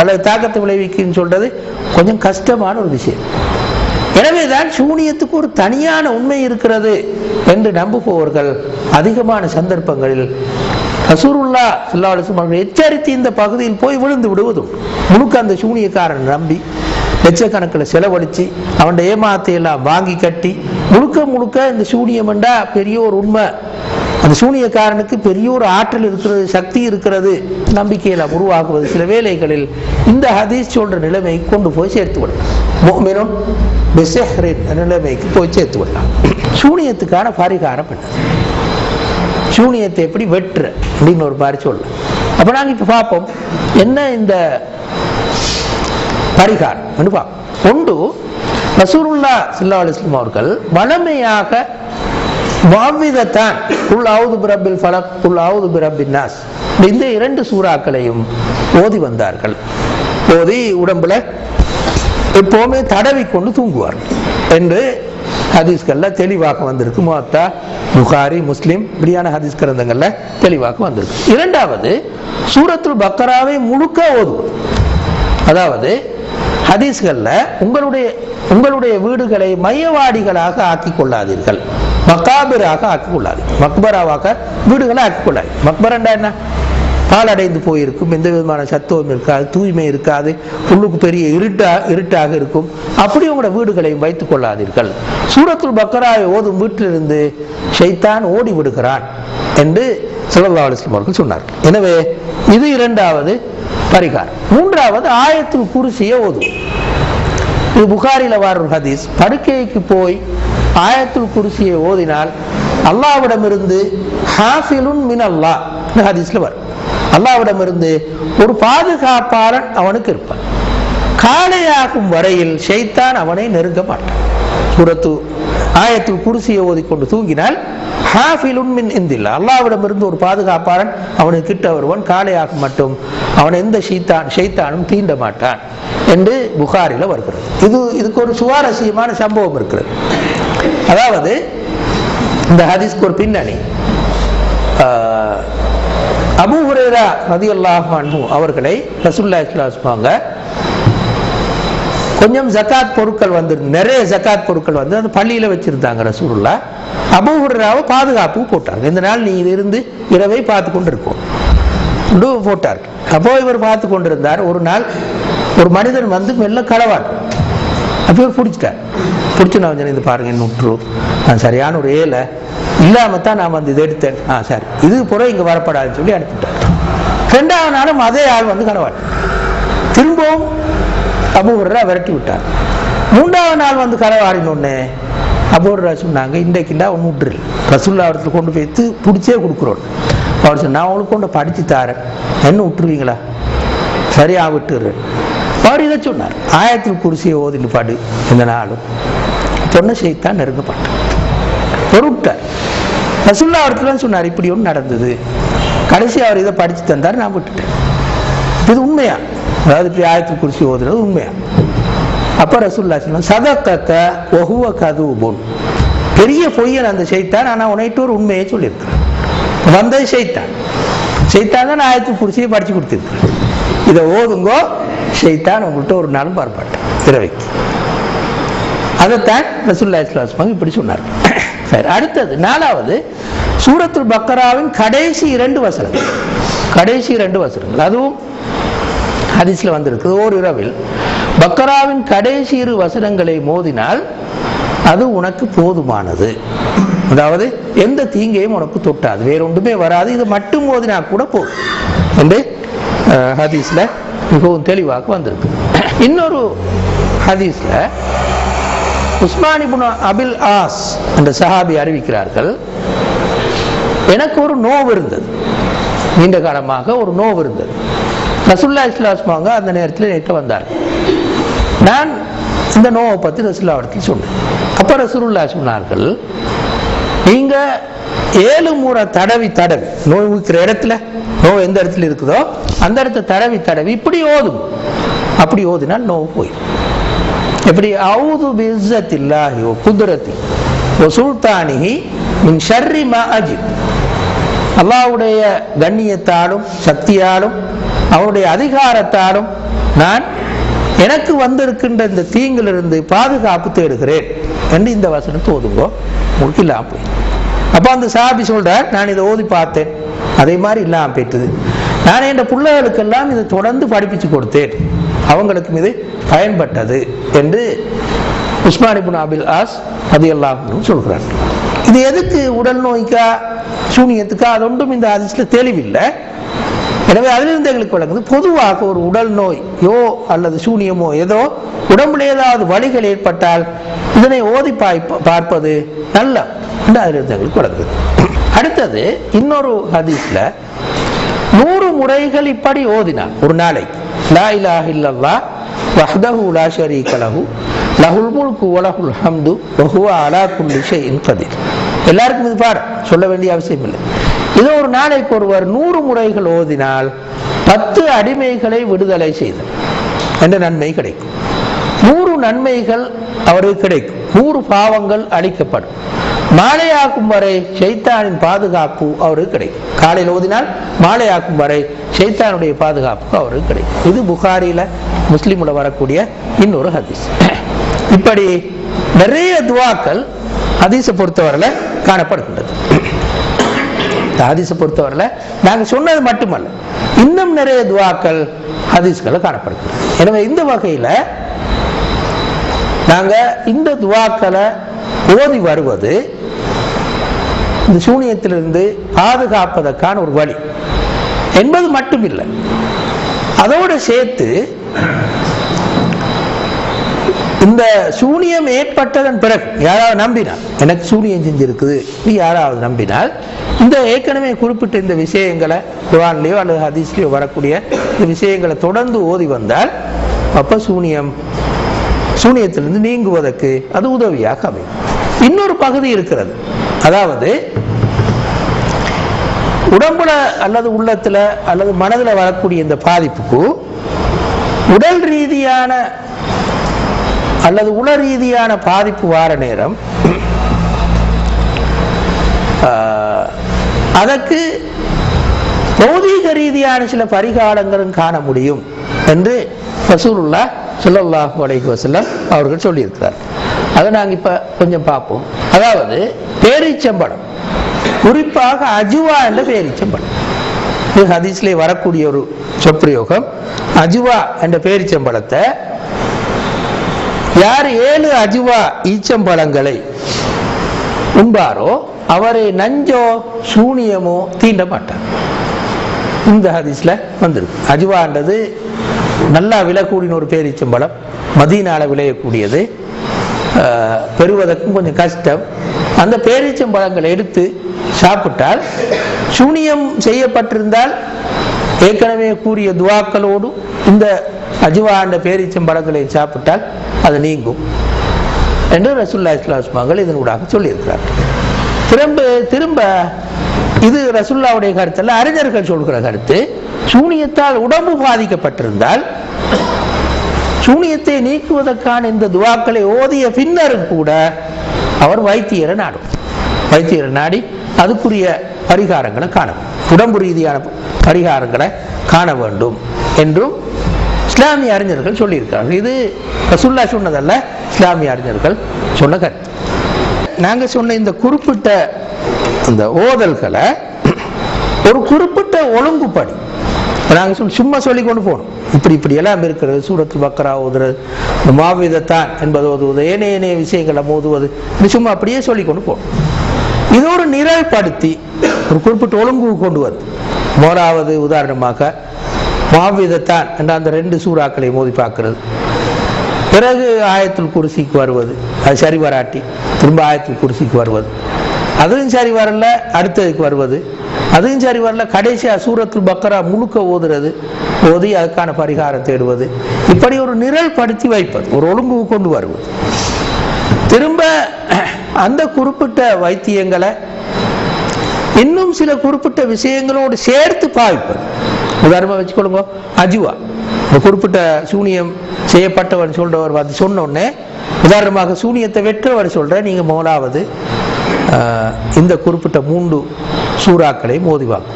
அல்லது தாக்கத்தை விளைவிக்குன்னு சொல்றது கொஞ்சம் கஷ்டமான ஒரு விஷயம். எனவேதான் சூனியத்துக்கு ஒரு தனியான உண்மை இருக்கிறது என்று நம்புபவர்கள் அதிகமான சந்தர்ப்பங்களில் ரசூருல்லா சொல்லாலும் அவர்கள் எச்சரித்து இந்த பகுதியில் போய் விழுந்து விடுவதும் முழுக்க அந்த சூனியக்காரன் நம்பி லட்சக்கணக்கில் செலவழித்து அவன் ஏமாத்தை எல்லாம் வாங்கி கட்டி முழுக்க முழுக்க இந்த சூனியம் என்றா பெரிய ஒரு உண்மை. அந்த சூனியக்காரனுக்கு பெரிய ஒரு ஆற்றல் இருக்கிறது சக்தி இருக்கிறது நம்பிக்கையில உருவாக்குவது சில வேளைகளில் இந்த ஹதீஸ் சொல்ற நிலைமை கொண்டு போய் சேர்த்து விடலாம். முஃமினுன் நிலைமைக்கு போய் சேர்த்து விடலாம். சூனியத்துக்கான பரிகாரம் பண்ணது சூனியத்தை எப்படி வெட்டுற? அப்படின்னு ஒரு மாதிரி சொல்லலாம் அப்ப நாங்க இப்ப பார்ப்போம் என்ன இந்த பரிகாரம் பார்ப்போம். ஒன்று ரசூருல்லா சில்லா அலுவலாம் அவர்கள் வளமையாக மாவிதத்தான் குல் பிரபில் ஃபலக் குல் பிரபின் நாஸ். இந்த இரண்டு சூறாக்களையும் ஓதி வந்தார்கள். ஓதி உடம்புல எப்போவுமே தடவி கொண்டு தூங்குவார் என்று ஹதீஸ்கள்ல தெளிவாக வந்திருக்கு. மொத்தா புகாரி முஸ்லிம் இப்படியான ஹதீஸ் கிரந்தங்கள்ல தெளிவாக வந்திருக்கு. இரண்டாவது சூரத்துல் பக்கராவை முழுக்க ஓதுவது அதாவது ஹதீஸ்கள்ல உங்களுடைய உங்களுடைய வீடுகளை மையவாடிகளாக ஆக்கி கொள்ளாதீர்கள். மக்காபிராக ஆக்கிக் மக்பராவாக வீடுகளை ஆக்கிக்கொள்ளாது மக்பரண்டா என்ன? பாலடைந்து போயிருக்கும். எந்த விதமான சத்துவம் இருக்காது தூய்மை இருக்காது உள்ளுக்கு பெரிய இருட்டா இருட்டாக இருக்கும். அப்படி உங்களோட வீடுகளையும் வைத்துக் கொள்ளாதீர்கள். சூரத்துல் பக்கராவை ஓதும் வீட்டிலிருந்து ஷைத்தான் ஓடி விடுகிறான் என்று சுல்லா அலிஸ்லாம் அவர்கள் சொன்னார் எனவே இது இரண்டாவது பரிகாரம். மூன்றாவது ஆயத்தில் குருசிய ஓதும் இது புகாரில வர ஹதீஸ். படுக்கைக்கு போய் ஆயத்துல் குருசியை ஓதினால் அல்லாவிடமிருந்து ஹாஃபிலுன் மின் அல்லாஹ் ஹதீஸ்ல வரும். அல்லாவிடமிருந்து ஒரு பாதுகாப்பாளன் அவனுக்கு இருப்பான். காலையாகும் வரையில் ஷைத்தான் அவனை நெருங்க மாட்டான். சுரத்து ஆயத்தில் குருசியை ஓதிக்கொண்டு தூங்கினால் ஹாஃபிலுன் மின் இந்தில்லா அல்லாவிடமிருந்து ஒரு பாதுகாப்பாளன் அவனுக்கு கிட்ட வருவான். காலையாகும் மட்டும் அவன் எந்த ஷீத்தான் ஷைத்தானும் தீண்ட மாட்டான். என்று புகாரில வருகிறது. இது இதுக்கு ஒரு சுவாரஸ்யமான சம்பவம் இருக்கிறது. அதாவது இந்த ஹதீஸ்க்கு ஒரு பின்னணி. அபு அபூ ஹுரேரா ரதியல்லாஹு அவர்களை ரசூல்லா இஸ்லாஸ்மாங்க கொஞ்சம் ஜக்காத் பொருட்கள் வந்து நிறைய ஜகாத் பொருட்கள் வந்து அந்த பள்ளியில வச்சிருந்தாங்க ரசூருல்லா அபு ஹுரேராவை பாதுகாப்பு போட்டாங்க. இந்த நாள் நீ இருந்து இரவை பார்த்து கொண்டு இருக்கும் போட்டார். அப்போ இவர் பார்த்து கொண்டிருந்தார். ஒரு நாள் ஒரு மனிதன் வந்து மெல்ல களவான். அப்போ இவர் பிடிச்சிட்டார். பிடிச்சி நான் கொஞ்சம் இது பாருங்க நூற்று நான் சரியான ஒரு ஏழை. இல்லாம தான் நான் வந்து இதை எடுத்தேன். ஆ சரி. இது புற இங்க வரப்படாதுன்னு சொல்லி அனுப்பிட்டார் ரெண்டாவது நாளும் அதே ஆள் வந்து களவான் திரும்பவும் அபூர்ரா விரட்டி விட்டார். மூன்றாவது நாள் வந்து களவாடினோடனே அபூர்ரா சொன்னாங்க இன்றைக்குண்டா ஒன்று விட்டுரு ரசுல்லா இடத்துல கொண்டு போய்த்து பிடிச்சே கொடுக்குறோம். அவர் சொன்ன நான் உங்களுக்கு கொண்டு படித்து தாரேன். என்ன விட்டுருவீங்களா சரியா விட்டுரு. அவர் இதை சொன்னார். ஆயத்தில் குருசியை ஓதிட்டு பாடு இந்த நாளும். சொன்ன செய்தான் நெருங்கப்பட்டார் பொருட்டார் ரசுல்லா இடத்துல சொன்னார் இப்படி ஒன்று நடந்தது. கடைசி அவர் இதை படித்து தந்தார் நான் விட்டுட்டேன். இது உண்மையா? அதாவது இப்படி ஆயத்து குறிச்சி ஓதுறது உண்மையா? அப்ப ரசூல்லா சொன்னார் சதக்கத்த கதவு போல் பெரிய பொய்யன் அந்த செய்தான் ஆனால் உனைட்டு ஒரு உண்மையை சொல்லியிருக்கிறேன். வந்தது செய்தான் செய்தான் தான் ஆயத்து குறிச்சியை படித்து கொடுத்துருக்கிறேன். இதை ஓதுங்கோ செய்தான் உங்கள்கிட்ட ஒரு நாளும் பார்ப்பாட்டேன் திரவைக்கு அதைத்தான் ரசூல்லா இஸ்லாம் இப்படி சொன்னார் சரி அடுத்தது நாலாவது சூரத்துல் பக்கராவின் கடைசி இரண்டு வசனங்கள். கடைசி இரண்டு வசனங்கள். அதுவும் ஹதீஸ்ல வந்திருக்கு. ஓர் இரவில் பக்கராவின் கடைசி இரு வசனங்களை மோதினால் அது உனக்கு போதுமானது. அதாவது எந்த தீங்கையும் உனக்கு தொட்டாது. வேற ஒன்றுமே வராது. இது மட்டும் மோதினா கூட போதும். என்று ஹதீஸ்ல மிகவும் தெளிவாக வந்திருக்கு. இன்னொரு ஹதீஸ்ல உஸ்மானி இப்னு அபில் ஆஸ் என்ற சஹாபி அறிவிக்கிறார்கள். எனக்கு ஒரு நோவு இருந்தது. நீண்ட காலமாக ஒரு நோவு இருந்தது. ரசுல்லா இஸ்லாஸ்மாங்க அந்த நேரத்தில் நேற்று வந்தார். நான் இந்த நோவை பற்றி ரசுல்லா இடத்தில் சொன்னேன். அப்போ ரசூலுல்லா சொன்னார்கள் நீங்கள் ஏழு முறை தடவி தடவி நோய் இருக்கிற இடத்துல நோய் எந்த இடத்துல இருக்குதோ அந்த இடத்த தடவி தடவி இப்படி ஓதும். அப்படி ஓதினால் நோவு போயிடும். எப்படி? அவுது பிஸ்ஸத்தில்லாஹி வ குத்ரத்தி வ சுல்தானிஹி மின் ஷர்ரி மா அஜித் அல்லாவுடைய கண்ணியத்தாலும் சக்தியாலும் அவருடைய அதிகாரத்தாலும் நான் எனக்கு வந்திருக்கின்ற இந்த தீங்கிலிருந்து பாதுகாப்பு தேடுகிறேன் என்று இந்த வசனத்தை ஓதுங்கோ. உங்களுக்கு இல்லாம போய். அப்போ அந்த சாபி சொல்கிறார் நான் இதை ஓதி பார்த்தேன். அதே மாதிரி இல்லாமல் போயிட்டது. நான் என் பிள்ளைகளுக்கெல்லாம் இதை தொடர்ந்து படிப்பிச்சு கொடுத்தேன். அவங்களுக்கும் இது பயன்பட்டது என்று உஸ்மான் அபில் ஆஸ் அது எல்லாம் சொல்கிறார். இது எதுக்கு உடல் நோய்க்கா சூனியத்துக்கா? அது ஒன்றும் இந்த அதிசல தெளிவில்லை. எனவே அதிலிருந்து எங்களுக்கு வழங்குது பொதுவாக ஒரு உடல் நோயோ அல்லது சூனியமோ ஏதோ உடம்புல ஏதாவது வலிகள் ஏற்பட்டால் இதனை ஓதி பார்ப்பது நல்ல என்று அதிலிருந்து எங்களுக்கு வழங்குது அடுத்தது இன்னொரு ஹதீஸ்ல நூறு முறைகள் இப்படி ஓதினார் ஒரு நாளைக்கு லா இலாஹ இல்லல்லா வஹ்தஹு லா ஷரீக லஹு. லஹுல் முல்கு வலஹுல் ஹம்து வஹுவ அலா குல்லி ஷைஇன் கதீர். எல்லாருக்கும் இது பாடம் சொல்ல வேண்டிய அவசியம் இல்லை. இது ஒரு நாளைக்கு ஒருவர் நூறு முறைகள் ஓதினால் பத்து அடிமைகளை விடுதலை செய்தார் என்ற நன்மை கிடைக்கும். நூறு நன்மைகள் அவருக்கு கிடைக்கும். நூறு பாவங்கள் அளிக்கப்படும் மாலையாக்கும் வரை சைத்தானின் பாதுகாப்பு அவருக்கு கிடைக்கும். காலையில் ஓதினால் மாலையாக்கும் வரை ஷைத்தானுடைய பாதுகாப்பு அவருக்கு கிடைக்கும். இது புகாரில முஸ்லீம்ல வரக்கூடிய இன்னொரு ஹதீஸ். இப்படி நிறைய துவாக்கள் ஹதீஸை பொறுத்தவரையில் காணப்படுகின்றது. ஹதீஸை பொறுத்தவரையில நாங்க சொன்னது மட்டுமல்ல இன்னும் நிறைய துவாக்கள் ஹதீஸ்களை காணப்படுகிறது எனவே இந்த வகையில நாங்க இந்த துவாக்களை ஓதி வருவது இந்த சூனியத்திலிருந்து பாதுகாப்பதற்கான ஒரு வழி. என்பது மட்டுமில்லை. அதோடு சேர்த்து இந்த சூனியம் ஏற்பட்டதன் பிறகு யாராவது நம்பினால் எனக்கு சூனியம் செஞ்சிருக்குது நீ யாராவது நம்பினால் இந்த ஏற்கனவே குறிப்பிட்ட இந்த விஷயங்களை குரான்லேயோ அல்லது ஹதீஸ்லேயோ வரக்கூடிய இந்த விஷயங்களை தொடர்ந்து ஓதி வந்தால் அப்ப சூனியம் சூனியத்திலிருந்து நீங்குவதற்கு அது உதவியாக அமையும். இன்னொரு பகுதி இருக்கிறது. அதாவது உடம்புல அல்லது உள்ளத்துல அல்லது மனதில் வரக்கூடிய இந்த பாதிப்புக்கு உடல் ரீதியான அல்லது உள ரீதியான பாதிப்பு வார நேரம் ஆஹ், அதற்கு பௌதீக ரீதியான சில பரிகாரங்களும் காண முடியும் என்று பசூருல்லா சுல்லாஹு அலைஹி வசல்லம் அவர்கள் சொல்லியிருக்கிறார் அதை நாங்கள் இப்போ கொஞ்சம் பார்ப்போம். அதாவது பேரீச்சம்பழம். குறிப்பாக அஜுவா என்ற பேரிச்சம்பழம் இது ஹதீஸ்லே வரக்கூடிய ஒரு சொப்பிரயோகம் அஜுவா என்ற பேரிச்சம்பழத்தை யார் ஏழு அஜுவா ஈச்சம்பழங்களை உண்பாரோ அவரை நஞ்சோ சூனியமோ தீண்ட மாட்டார். இந்த ஹதீஸ்ல வந்திருக்கு. அஜுவான்றது நல்லா விலை ஒரு பேரிச்சம்பழம் மதியனால் விளையக்கூடியது. பெறுவதற்கும் கொஞ்சம் கஷ்டம். அந்த பேரிச்சம்பழங்களை எடுத்து சாப்பிட்டால் சூனியம் செய்யப்பட்டிருந்தால் ஏற்கனவே கூறிய துவாக்களோடு இந்த அஜுவா என்ற பேரீச்சம்பழங்களை சாப்பிட்டால் அது நீங்கும் என்று ரசுல்லா இஸ்லாஸ்மாங்கள் இதனூடாக சொல்லியிருக்கிறார். திரும்ப திரும்ப இது ரசுல்லாவுடைய கருத்தில் அறிஞர்கள் சொல்கிற கருத்து. சூனியத்தால் உடம்பு பாதிக்கப்பட்டிருந்தால் சூனியத்தை நீக்குவதற்கான இந்த துவாக்களை ஓதிய பின்னரும் கூட அவர் வைத்தியரை நாடும். வைத்தியரை நாடி அதுக்குரிய பரிகாரங்களை காண உடம்பு ரீதியான பரிகாரங்களை காண வேண்டும் என்றும் இஸ்லாமிய அறிஞர்கள் சொல்லியிருக்காங்க. இது ரசுல்லா சொன்னதல்ல இஸ்லாமிய அறிஞர்கள் சொன்ன கருத்து நாங்கள் சொன்ன இந்த குறிப்பிட்ட இந்த ஓதல்களை ஒரு குறிப்பிட்ட ஒழுங்குப்படி நாங்கள் சொல்லி சும்மா சொல்லி கொண்டு போகணும். இப்படி இப்படி எல்லாம் இருக்கிறது சூரத்து பக்கரா ஓதுறது இந்த மாவிதத்தான் என்பது ஓதுவது ஏனைய ஏனைய விஷயங்களை மோதுவது இது சும்மா அப்படியே சொல்லி கொண்டு போகணும். இது ஒரு நிரல்படுத்தி ஒரு குறிப்பிட்ட ஒழுங்கு கொண்டு வருது. மோராவது உதாரணமாக மாவிதத்தான் என்ற அந்த ரெண்டு சூறாக்களை மோதி பார்க்கிறது. பிறகு ஆயத்தில் குருசிக்கு வருவது அது சரி வராட்டி திரும்ப ஆயத்தில் குருசிக்கு வருவது. அதுவும் சரி வரல அடுத்ததுக்கு வருவது. அதுவும் சரி வரல கடைசியாக சூரத்தில் பக்கரா முழுக்க ஓதுறது ஓதி அதுக்கான பரிகாரம் தேடுவது. இப்படி ஒரு நிரல் படுத்தி வைப்பது ஒரு ஒழுங்கு கொண்டு வருவது. திரும்ப அந்த குறிப்பிட்ட வைத்தியங்களை இன்னும் சில குறிப்பிட்ட விஷயங்களோடு சேர்த்து பாவிப்பது உதாரணமாக வச்சுக்கொள்ளுங்க அஜுவா. இந்த குறிப்பிட்ட சூனியம் செய்யப்பட்டவர் சொல்றவர் அது சொன்ன உடனே உதாரணமாக சூனியத்தை வெற்றவர் சொல்ற நீங்க முதலாவது இந்த குறிப்பிட்ட மூன்று சூறாக்களை மோதிவாங்க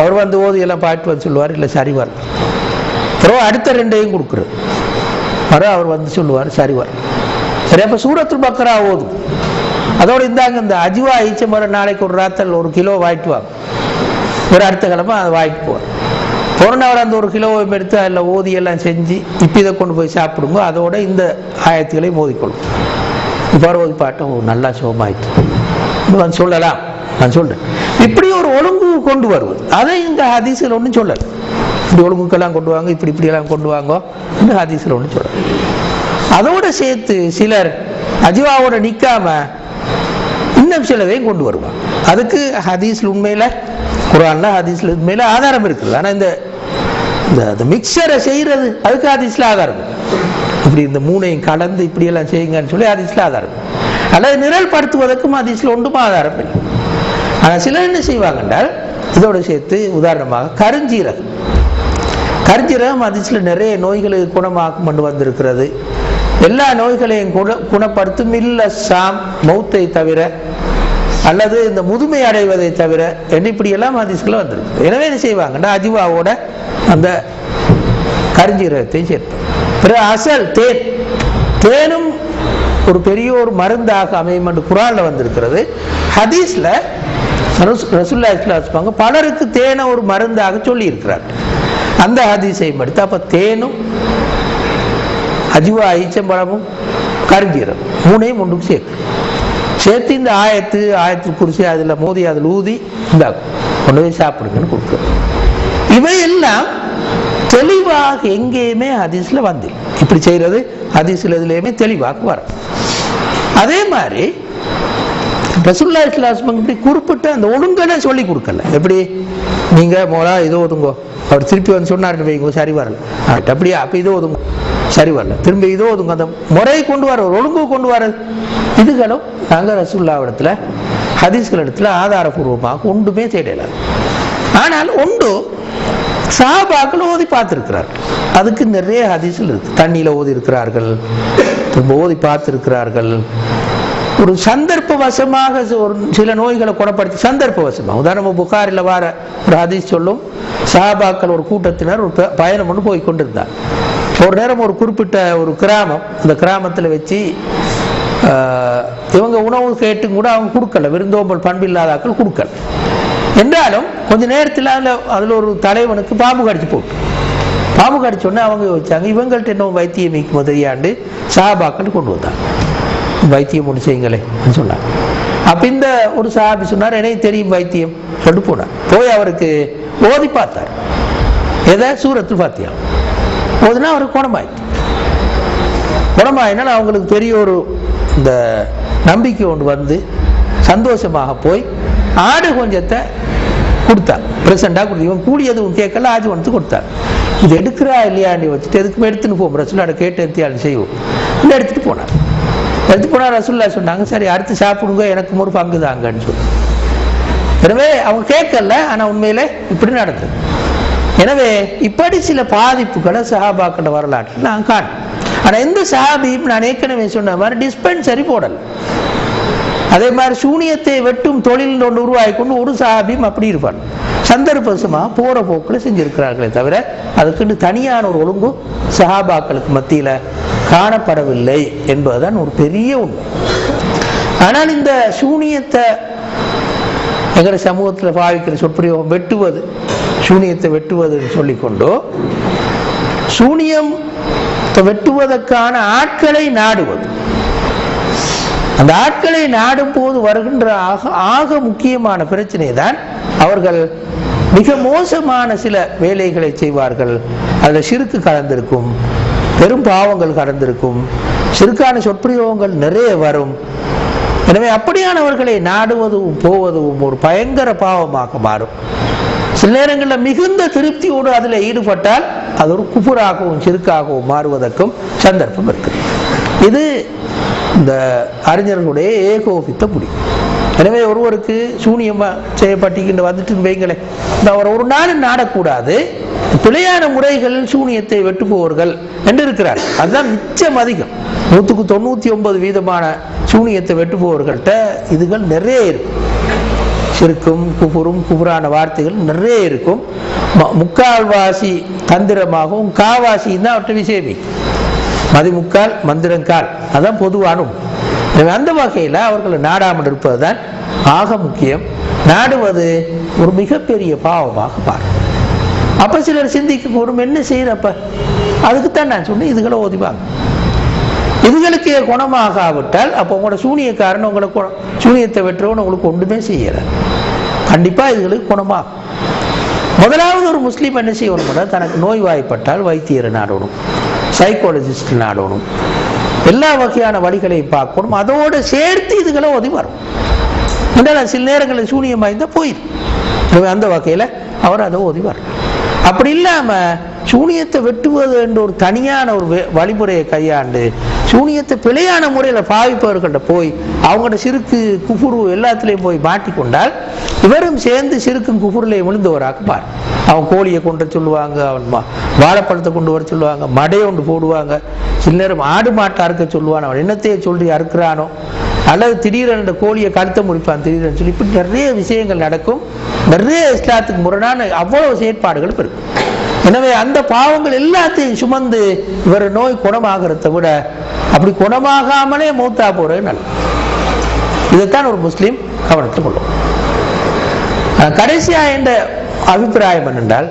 அவர் வந்து ஓதி எல்லாம் பாட்டு வந்து சொல்லுவார் இல்லை சரி வர அப்புறம் அடுத்த ரெண்டையும் கொடுக்குறது. வர அவர் வந்து சொல்லுவார் சரி சரி அப்போ சூரத்துல் பக்கரா ஓதும் அதோடு இந்தாங்க இந்த அஜிவா ஈச்ச மரம் நாளைக்கு ஒரு ராத்தல் ஒரு கிலோ வாங்கிட்டு வாங்க ஒரு அடுத்த கிழமை அதை வாங்கிட்டு போவேன் போன அந்த ஒரு கிலோவை எடுத்து அதில் ஓதி எல்லாம் செஞ்சு இப்போ இதை கொண்டு போய் சாப்பிடுங்க. அதோட இந்த ஆயத்துகளையும் மோதிக்கொள்ளும் இப்போ ஓதி பாட்டம் நல்லா சுகமாயிட்டு இது வந்து சொல்லலாம். நான் சொல்கிறேன் இப்படி ஒரு ஒழுங்கு கொண்டு வருவது. அதை இந்த ஹதீஸில் ஒன்றும் சொல்லலை. இப்படி ஒழுங்குக்கெல்லாம் கொண்டு வாங்க இப்படி இப்படியெல்லாம் கொண்டு வாங்க. இந்த ஹதீஸில் ஒன்றும் சொல்லலை. அதோட சேர்த்து சிலர் அஜிவாவோட நிற்காம இன்னும் சிலதையும் கொண்டு வருவாங்க. அதுக்கு ஹதீஸ்ல உண்மையில் குரான்ல ஹதீஸ்ல உண்மையில் ஆதாரம் இருக்குது. ஆனால் இந்த இந்த மிக்சரை செய்கிறது அதுக்கு ஹதீஸ்ல ஆதாரம் இப்படி இந்த மூணையும் கலந்து இப்படி எல்லாம் செய்யுங்கன்னு சொல்லி ஹதீஸ்ல ஆதாரம் இருக்கு. அல்லது நிரல்படுத்துவதற்கும் ஹதீஸ்ல ஒன்றும் ஆதாரம் இல்லை. ஆனால் சிலர் என்ன செய்வாங்க என்றால் இதோடு சேர்த்து உதாரணமாக கருஞ்சீரகம். கருஞ்சீரகம் அதில் நிறைய நோய்களுக்கு குணமாக்கும் கொண்டு வந்திருக்கிறது. எல்லா நோய்களையும் குண குணப்படுத்தும் இல்ல சாம் மௌத்தை தவிர அல்லது இந்த முதுமை அடைவதை தவிர என்ன இப்படி எல்லாம் அதிசல வந்துருக்கு. எனவே என்ன செய்வாங்கன்னா அஜிவாவோட அந்த கரிஞ்சீரகத்தையும் சேர்ப்போம் பிறகு அசல் தேன். தேனும் ஒரு பெரிய ஒரு மருந்தாக அமையும் என்று குரான்ல வந்திருக்கிறது. ஹதீஸ்ல ரசுல்லா பலருக்கு தேனை ஒரு மருந்தாக சொல்லி இருக்கிறார் அந்த ஹதீஸை எடுத்து அப்ப தேனும் அஜுவா ஐச்சம்பழமும் கருஞ்சீரம் மூணையும் ஒன்றுக்கு சேர்க்கு சேர்த்து இந்த ஆயத்து ஆயத்து குறிச்சி அதில் மோதி அதில் ஊதி இந்தாக்கும் கொண்டு போய் சாப்பிடுங்கன்னு கொடுக்குறோம் இவையெல்லாம் தெளிவாக எங்கேயுமே ஹதீஸில் வந்து இப்படி செய்கிறது ஹதீஸில் இதுலயுமே தெளிவாக வரும் அதே மாதிரி ரசுல்லா இஸ்லாஸ்மங்க இப்படி குறிப்பிட்டு அந்த ஒழுங்கனை சொல்லி கொடுக்கல. எப்படி? நீங்க மோலா இதோ ஒதுங்கோ. அவர் திருப்பி வந்து சொன்னாருன்னு வைங்க சரி வரல. அப்படியா அப்ப இதோ ஒதுங்க. சரி வரல. திரும்ப இதோ ஒதுங்க. அந்த முறையை கொண்டு வர ஒரு ஒழுங்கு கொண்டு வர. இதுகளும் நாங்க ரசுல்லா இடத்துல ஹதீஸ்கள் இடத்துல ஆதாரபூர்வமாக ஒன்றுமே தேடல. ஆனால் ஒன்று சாபாக்கள் ஓதி பார்த்திருக்கிறார். அதுக்கு நிறைய ஹதீஸ்கள் இருக்கு. தண்ணியில ஓதி இருக்கிறார்கள் திரும்ப ஓதி பார்த்திருக்கிறார்கள். ஒரு சந்தர்ப்ப வசமாக ஒரு சில நோய்களை குணப்படுத்தி சந்தர்ப்ப வசமாக உதாரணமாக புகாரில் வார ஒரு ஹதீஸ் சொல்லும் சஹாபாக்கள் ஒரு கூட்டத்தினர் ஒரு ப- பயணம் ஒன்று போய் கொண்டிருந்தார். ஒரு நேரம் ஒரு குறிப்பிட்ட ஒரு கிராமம் அந்த கிராமத்தில் வச்சு இவங்க உணவு கேட்டும் கூட அவங்க கொடுக்கல. விருந்தோம்பல் பண்பில்லாதாக்கள் கொடுக்கல. என்றாலும் கொஞ்ச நேரத்தில் அதில் அதில் ஒரு தலைவனுக்கு பாம்பு கடிச்சு போட்டு. பாம்பு கடிச்ச உடனே அவங்க வச்சாங்க இவங்கள்ட்ட என்ன வைத்தியம் மிக்கும் சாபாக்கள் கொண்டு வந்தாங்க. வைத்தியம் ஒன்று செய்யுங்களே சொன்னார். அப்ப இந்த ஒரு சாபி சொன்னார் எனக்கு தெரியும் வைத்தியம். சொல்லிட்டு போனார். போய் அவருக்கு ஓதி பார்த்தார். எதை? சூரத்து பாத்தியா ஓதுனா அவருக்கு குணமாயிடுச்சு. குணமாயினால் அவங்களுக்கு பெரிய ஒரு இந்த நம்பிக்கை ஒன்று வந்து சந்தோஷமாக போய் ஆடு கொஞ்சத்தை கொடுத்தார். பிரசண்டாக கொடுத்து இவன் கூலி எதுவும் கேட்கல ஆஜி ஒன்று கொடுத்தார். இது எடுக்கிறா இல்லையாண்டி வச்சுட்டு எதுக்குமே எடுத்துன்னு போவோம் ரசுல்லாட கேட்டு எடுத்தியாலும் செய்வோம். இல்லை எடுத்துகிட்டு போனார். எடுத்து போனா ரசுல்லா சொன்னாங்க சரி அடுத்து சாப்பிடுங்க எனக்கு ஒரு பங்கு தாங்கன்னு சொல்லி. எனவே அவங்க கேட்கல ஆனா உண்மையிலே இப்படி நடந்தது எனவே இப்படி சில பாதிப்புகளை சஹாபாக்கள வரலாற்றில் நான் காணும் ஆனா எந்த சஹாபியும் நான் ஏற்கனவே சொன்ன மாதிரி டிஸ்பென்சரி போடல். அதே மாதிரி சூனியத்தை வெட்டும் தொழில் ஒன்று உருவாக்கி கொண்டு ஒரு சஹாபியும் அப்படி இருப்பான் சந்தர்ப்பசமாக போகிற போக்கில் செஞ்சிருக்கிறார்களே தவிர அதுக்குன்னு தனியான ஒரு ஒழுங்கு சஹாபாக்களுக்கு மத்தியில காணப்படவில்லை என்பதுதான் ஒரு பெரிய உண்மை. ஆனால் இந்த சூனியத்தை எங்களை சமூகத்தில் பாவிக்கிற சொற்பிரயோகம் வெட்டுவது சூனியத்தை வெட்டுவதுன்னு சொல்லிக்கொண்டோ சூனியம் வெட்டுவதற்கான ஆட்களை நாடுவது. அந்த ஆட்களை நாடும் போது வருகின்ற ஆக ஆக முக்கியமான பிரச்சனை தான் அவர்கள் மிக மோசமான சில வேலைகளை செய்வார்கள். அதில் சிறுக்கு கலந்திருக்கும் பெரும் பாவங்கள் கலந்திருக்கும் சிறுக்கான சொற்பிரயோகங்கள் நிறைய வரும். எனவே அப்படியானவர்களை நாடுவதும் போவதும் ஒரு பயங்கர பாவமாக மாறும். சில நேரங்களில் மிகுந்த திருப்தியோடு அதில் ஈடுபட்டால் அது ஒரு குபுராகவும் சிறுக்காகவும் மாறுவதற்கும் சந்தர்ப்பம் இருக்கு. இது இந்த அறிஞர்களுடைய ஏகோபித்த புடி. எனவே ஒருவருக்கு சூனியமா செய்யப்பட்டிருக்கின்ற வந்துட்டு வைங்களேன் இந்த அவர் ஒரு நாள் நாடக்கூடாது பிழையான முறைகளில் சூனியத்தை வெட்டுபவர்கள் என்று இருக்கிறார். அதுதான் மிச்சம் அதிகம். நூற்றுக்கு தொண்ணூத்தி ஒன்பது வீதமான சூனியத்தை வெட்டுபவர்கள்ட்ட இதுகள் நிறைய இருக்கும். சிறுக்கும் குபுரும் குபுரான வார்த்தைகள் நிறைய இருக்கும். ம- முக்கால்வாசி தந்திரமாகவும் காவாசி தான் அவற்றை விஷயமே மதிமுக்கால் மந்திரங்கால். அதான் பொதுவானும். எனவே அந்த வகையில் அவர்களை நாடாமல் இருப்பதுதான் ஆக முக்கியம். நாடுவது ஒரு மிகப்பெரிய பாவமாக பார்க்கும். அப்ப சிலர் சிந்திக்கும் ஒரு என்ன செய்யறப்ப அதுக்குத்தான் நான் சொன்னேன் இதுகளை ஓதிவாங்க இதுகளுக்கு குணமாகாவிட்டால் அப்போ உங்களோட சூனியக்காரன் உங்களை குண- சூனியத்தை வெற்றவன் உங்களுக்கு ஒன்றுமே செய்யலை. கண்டிப்பாக இதுகளுக்கு குணமாகும். முதலாவது ஒரு முஸ்லீம் என்ன செய்யணும்னா தனக்கு நோய் வாய்ப்பட்டால் வைத்தியரை நாடணும். சைக்காலஜிஸ்ட் நாடணும். எல்லா வகையான வழிகளையும் பார்க்கணும். அதோடு சேர்த்து இதுகளை உதவி வரும். என்றால் சில நேரங்களில் சூனியம் வாய்ந்தால் போயிடும் அந்த வகையில் அவர் அதை உதவி வரும் அப்படி இல்லாமல் சூனியத்தை வெட்டுவது என்ற ஒரு தனியான ஒரு வழிமுறையை கையாண்டு சூனியத்தை பிழையான முறையில் பாவிப்பவர்கள்ட்ட போய் அவங்களோட சிறுக்கு குஃபுரு எல்லாத்துலேயும் போய் மாட்டிக்கொண்டால் இவரும் சேர்ந்து சிறுக்கும் குஃபுருலையும் விழுந்தவராக்குப்பார் அவன் கோழியை கொண்டு சொல்லுவாங்க அவன் வாழைப்பழத்தை கொண்டு வர சொல்லுவாங்க மடையை ஒன்று போடுவாங்க. சில நேரம் ஆடு மாட்டை அறுக்க சொல்லுவான் அவன் என்னத்தையே சொல்லி அறுக்கிறானோ? அல்லது திடீரென்ற கோழியை கழுத்த முடிப்பான் திடீரென்னு சொல்லி. இப்படி நிறைய விஷயங்கள் நடக்கும். நிறைய இஸ்லாத்துக்கு முரணான அவ்வளவு செயற்பாடுகள் இருக்கும் எனவே அந்த பாவங்கள் எல்லாத்தையும் சுமந்து இவர் நோய் குணமாகிறத விட அப்படி குணமாகாமலே மூத்தா போறது நல்லது. இதைத்தான் ஒரு முஸ்லீம் கவனித்துக் கொள்ளும். கடைசியா என்ற அபிப்பிராயம் என்னென்றால்